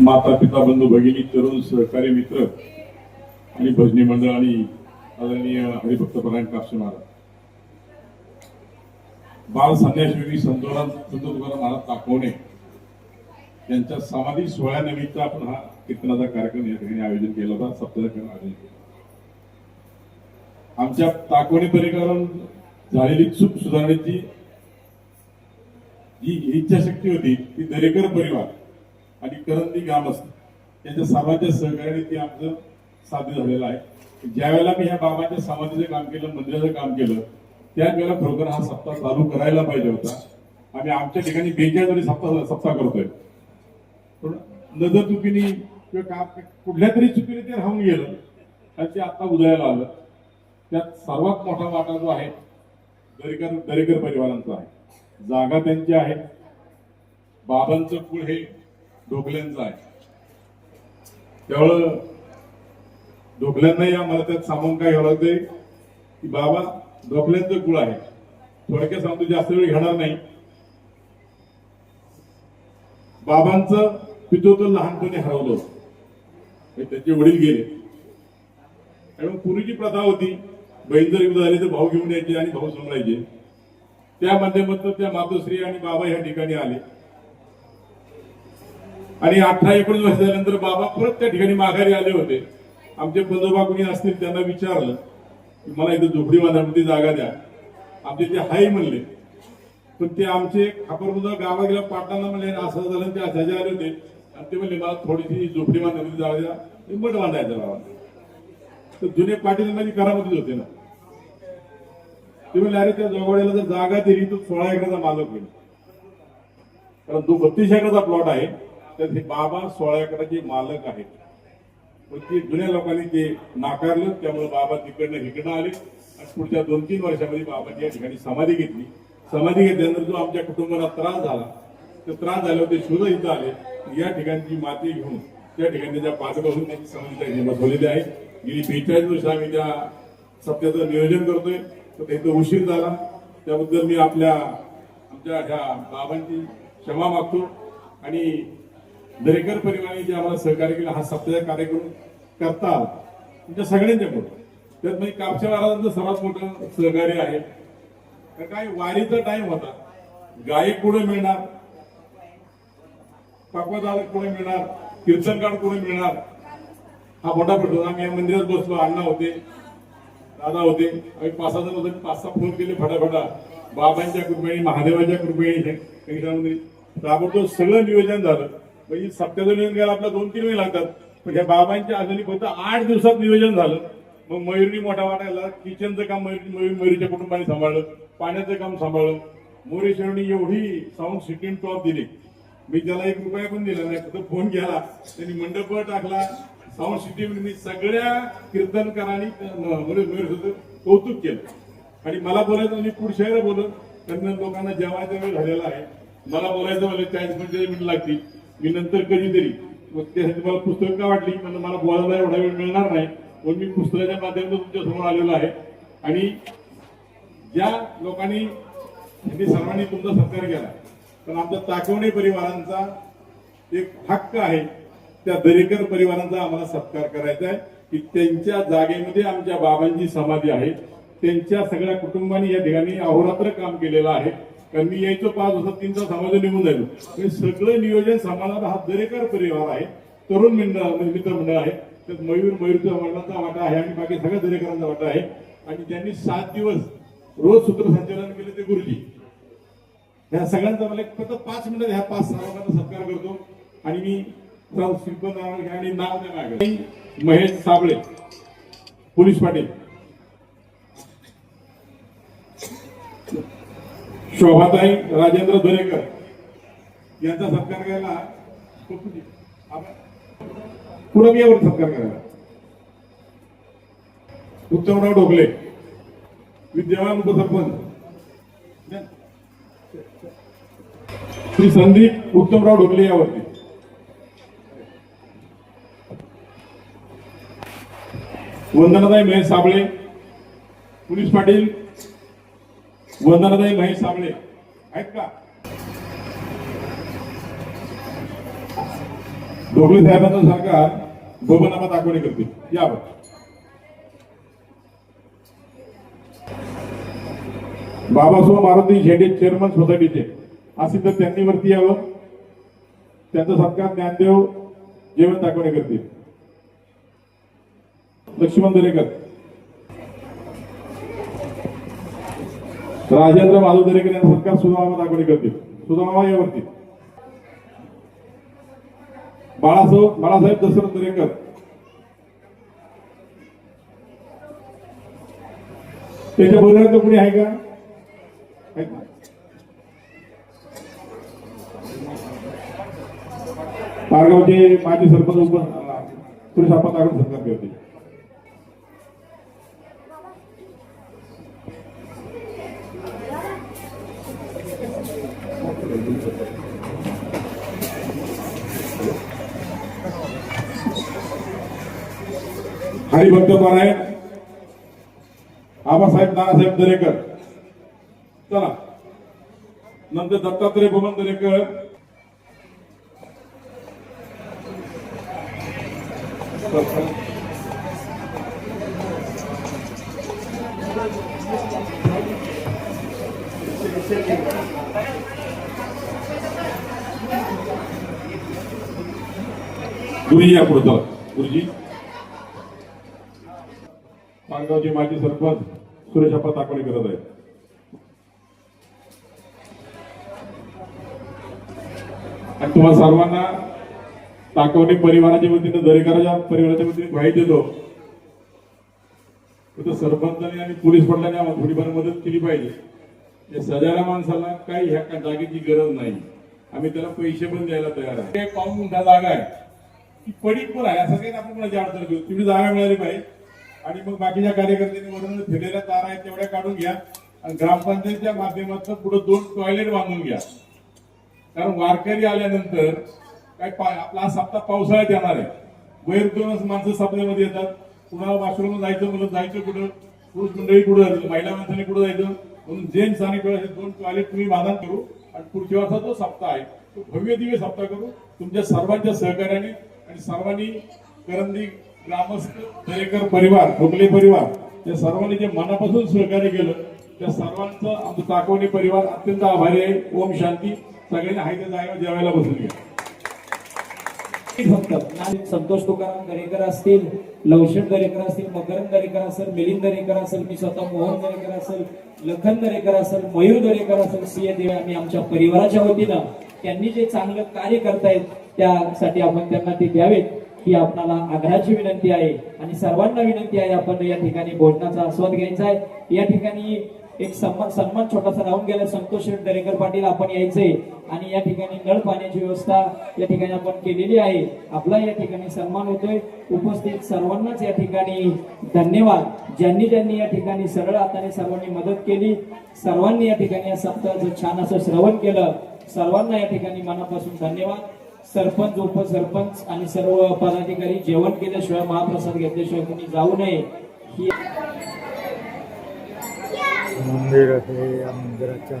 माता पिता बंधू भगिनी तरुण सहकारी मित्र आणि भजनी मंडळ आणि आदरणीय हरिभक्त परायण कापसे महाराज. बाळ संन्यासयोगी संतोराम संत तुकाराम महाराज ताकवणे यांच्या समाधी सोहळ्यानिमित्त आपण हा कीर्तनाचा कार्यक्रम या ठिकाणी आयोजन केला होता सप्ताह आयोजन केला आमच्या ताकवणे परिकारानं झालेली चूक सुधारण्याची जी इच्छाशक्ती होती ती दरेकर परिवार आणि करंदी ग्रामस्थ यांच्या सर्वांच्या सहकार्याने ते आमचं साध्य झालेलं आहे. ज्या वेळेला मी ह्या बाबाच्या समाधीचं काम केलं मंदिराचं काम केलं त्याच वेळेला खरोखर हा सप्ताह चालू करायला पाहिजे होता. आम्ही आमच्या ठिकाणी बेचाळीस सप्ताह सप्ताह करतोय. पण नजर चुकीने किंवा काम कुठल्या तरी चुकीने ते राहून गेलं आणि ते आता उदयाला आलं. त्यात सर्वात मोठा वाटा जो आहे दरेकर दरेकर परिवारांचा आहे. जागा त्यांची आहे. बाबांचं कुळ हे ढोकल्यांचं आहे. त्यामुळं डोकल्यांनाही आम्हाला त्यात सामावून काय घ्यावं लागतंय की बाबा डोकल्यांचं कुळ आहे. थोडक्यात सांगतो जास्त वेळ घेणार नाही. बाबांचं पितृत्व लहानपणी हरवलं होतं. त्याचे वडील गेले. आणि मग पूर्वीची प्रथा होती बहीण जर युद्ध झाली तर भाऊ घेऊन यायचे आणि भाऊ सांभाळायचे. त्या माध्यमातून त्या मातोश्री आणि बाबा या ठिकाणी आले. आणि अठरा एकोणीस वर्ष झाल्यानंतर बाबा परत त्या ठिकाणी माघारी आले होते. आमचे बंधुबा कुणी असतील त्यांना विचारलं की मला इथं झोपडी बांधण्यामध्ये जागा द्या. आमचे ते हाय म्हणले. पण ते आमचे खापरबुजा गावा गेल्या पाटणाला म्हणले असं झालं ते असायचे आले होते. आणि ते म्हणले मला थोडीशी झोपडी बांधण्यामध्ये जागा द्या मी मठ बांधायचं गावाला तर जुने पाटील माझी करामध्येच होते ना. ते म्हणले अरे त्या जोगवाड्याला जर जागा दिली तर सोळा एकराचा मालक होईल. कारण तो बत्तीस एकराचा प्लॉट आहे. तर हे बाबा सोळ्याकडे जे मालक आहेत पण ते जुन्या लोकांनी ते नाकारलं त्यामुळे बाबा तिकडनं इकडनं आले. आणि पुढच्या दोन तीन वर्षामध्ये बाबाची या ठिकाणी समाधी घेतली. समाधी घेतल्यानंतर जो आमच्या कुटुंबाला त्रास झाला तर त्रास झाल्यावर ते शोध इथं आले. या ठिकाणची माती घेऊन त्या ठिकाणी त्याच्या पाचपासून त्यांची समाधी त्या झालेली बसवलेली आहे. गेली बेचाळीस वर्ष आम्ही त्या सत्याचं नियोजन करतोय. तर ते उशीर झाला. त्याबद्दल मी आपल्या आमच्या ह्या बाबांची क्षमा मागतो. आणि दरेकर परिवाराने जे आम्हाला सहकार्य केलं हा सप्ताह कार्यक्रम करता तुमच्या सगळ्यांच्या पुढे. त्यात म्हणजे कापशा महाराजांचं सर्वात मोठं सहकार्य आहे. तर काय वारीचा टाइम होता. गायक पुढे मिळणार. पक्वादार पुढे मिळणार. कीर्तनकार पुढे मिळणार. हा मोठा प्रश्न होता. आम्ही या मंदिरात बसलो. अण्णा होते. दादा होते. आम्ही पाच सहा जण होते. पाच सहा फोन केले फटाफटा. बाबांच्या कृपेने महादेवाच्या कृपेने काही ताबडतोब सगळं नियोजन झालं. म्हणजे सप्त्याचं नियोजन करायला आपल्याला दोन तीन वेळ लागतात. पण ह्या बाबांच्या आजारी फक्त आठ दिवसात नियोजन झालं. मग मयुरी मोठा वाटायला किचनचं काम मयूर मयुरीच्या कुटुंबाने सांभाळलं. पाण्याचं काम सांभाळलं. मोरेश्वरनी एवढी साऊंड सिस्टीम टॉप दिली. मी त्याला एक रुपया पण दिला नाही फक्त फोन केला. त्यांनी मंडप टाकला. साऊंड सिस्टीम मी सगळ्या कीर्तनकारांनी कौतुक केलं. आणि मला बोलायचं म्हणजे पुढच्या बोलत. त्यांना लोकांना जेवायचा वेळ झालेला आहे. मला बोलायचं म्हणजे चाळीस पंचेचाळीस मिनिट लागतील. मी नंतर कधीतरी मग त्यासाठी मला पुस्तक का वाटली? म्हणजे मला बोलायला एवढा वेळ मिळणार नाही पण मी पुस्तकाच्या माध्यमातून तुमच्यासमोर आलेलो आहे. आणि ज्या लोकांनी त्यांनी सर्वांनी तुमचा सत्कार केला. पण आमच्या ताकवणे परिवारांचा एक हक्क आहे त्या दरेकर परिवारांचा आम्हाला सत्कार करायचा आहे की त्यांच्या जागेमध्ये आमच्या बाबांची समाधी आहे त्यांच्या सगळ्या कुटुंबांनी या ठिकाणी अहोरात्र काम केलेलं आहे. कारण मी यायचो पाच वर्षात तीनचा समाज निघून जायचो हे सगळं नियोजन सांभाळणारा हा दरेकर परिवार आहे. तरुण मंडळ म्हणजे मित्रमंडळ आहे. त्यात मयूर मयूरचा वडिलांचा वाटा आहे आणि बाकी सगळ्या दरेकरांचा वाटा आहे. आणि त्यांनी सात दिवस रोज सूत्रसंचालन केले ते गुरुजी. ह्या सगळ्यांचा मला एक फक्त पाच मिनिटात ह्या पाच सहा लोकांचा सत्कार करतो. आणि मी आणि नाव द्यायला महेश साबळे पोलीस पाटील. शोभाताई राजेंद्र दरेकर यांचा सत्कार करायला पुढे यावर सत्कार करायला. उत्तमराव ढोकले विद्यमान उपसरपंच. श्री संदीप उत्तमराव ढोकले यावरती. वंदनाताई महेश साबळे पोलीस पाटील वंदनाताई महेश साबळे आहेत का? ढोबळे साहेबांचं सरकार बबनामा दाखवणी करते यावर बाबासाहेब मारुती शेडे चेअरमन सोसायटीचे असेल तर त्यांनी वरती यावं. त्यांचं सरकार ज्ञानदेव जेवण दाखवणे करतील. लक्ष्मण दरेकर. राजेंद्र माधव दरेकर यांचं सरकार सुधामा दाखवणे करतील. सुधामा यावरती बाळासाहेब बाळासाहेब दशरथ दरेकर. त्याच्या बरोबर कोणी आहे का? मारगावचे माजी सरपंच उप सुरेश आपण दाखवून सरकार हरिभक्त कोण पारायण आबासाहेब नानासाहेब दरेकर. चला. नंतर दत्तात्रय भुवन दरेकर. गुरुजी या पुढे गुरुजी. पालगावचे माजी सरपंच सुरेश अप्पा ताकवणे करत आहेत. आणि तुम्हाला सर्वांना ताकवणे परिवाराच्या वतीनं दरेकराच्या परिवाराच्या वतीने माहिती देतो. तर सरपंचाने आणि पोलीस पडल्याने आम्हाला थोडीफार मदत केली पाहिजे. या सजाऱ्या माणसाला काही ह्या का- जागेची गरज नाही. आम्ही त्याला पैसे पण द्यायला तयार आहे. हे पाऊन गुंठा जागा आहे. ती पडीक पण आहे. असं काही आपण कोणाची अडचण घेऊ? तुम्ही जागा मिळाली पाहिजे. आणि मग बाकीच्या कार्यकर्त्यांनी वरून फिरलेल्या तारा आहेत तेवढ्या काढून घ्या. आणि ग्रामपंचायतच्या माध्यमातून पुढे दोन टॉयलेट बांधून घ्या. कारण वारकरी आल्यानंतर काय आपला हा सप्ताह पावसाळ्यात येणार आहे. वैर दोनच माणसं सप्त्यामध्ये येतात. कुणाला वॉशरूम जायचं म्हणून जायचं कुठं? पुरुष मंडळी कुठं? जायचं महिला माणसाने कुठं जायचं? म्हणून जेंट्स आणि हे दोन टॉयलेट तुम्ही बांधा करू. आणि पुढच्या वर्षाचा जो सप्ताह आहे तो भव्य दिव्य सप्ताह करू. तुमच्या सर्वांच्या सहकार्याने आणि सर्वांनी करंदी ग्रामस्थ दरेकर परिवार ठोकले परिवार या सर्वांनी जे मनापासून सहकार्य केलं त्या सर्वांचं आमचं ताकवणे परिवार अत्यंत आभारी आहे. ओम शांती. सगळ्यांनी हाय जागा जेवायला बसून घ्या फक्त संतोष तुकाराम दरेकर असतील लवशेट दरेकर असतील मकरंद दरेकर असेल मिलिंद दरेकर असेल मी स्वतः मोहन दरेकर असेल लखन दरेकर असेल मयूर दरेकर असेल सी ए देव आम्ही आमच्या परिवाराच्या वतीनं त्यांनी जे चांगलं कार्य करतायत त्यासाठी आपण त्यांना ते द्यावेत. ही आपणाला आग्रहाची विनंती आहे आणि सर्वांना विनंती आहे आपण या ठिकाणी भोजनाचा आस्वाद घ्यायचा आहे. या ठिकाणी एक सन्मान सन्मान छोटासा राहून गेला. संतोष दरेकर पाटील आपण यायचंय आणि या ठिकाणी नळ पाण्याची व्यवस्था या ठिकाणी आपण केलेली आहे. आपला या ठिकाणी सन्मान होतोय. उपस्थित सर्वांनाच या ठिकाणी धन्यवाद. ज्यांनी ज्यांनी या ठिकाणी सरळ हाताने सर्वांनी मदत केली सर्वांनी या ठिकाणी या सप्ताहाचं छान असं श्रवण केलं सर्वांना या ठिकाणी मनापासून धन्यवाद. सरपंच उपसरपंच आणि सर्व पदाधिकारी जेवण केल्याशिवाय महाप्रसाद घेतल्याशिवाय कोणी जाऊ नये. ही मंदिर आहे या मंदिराच्या.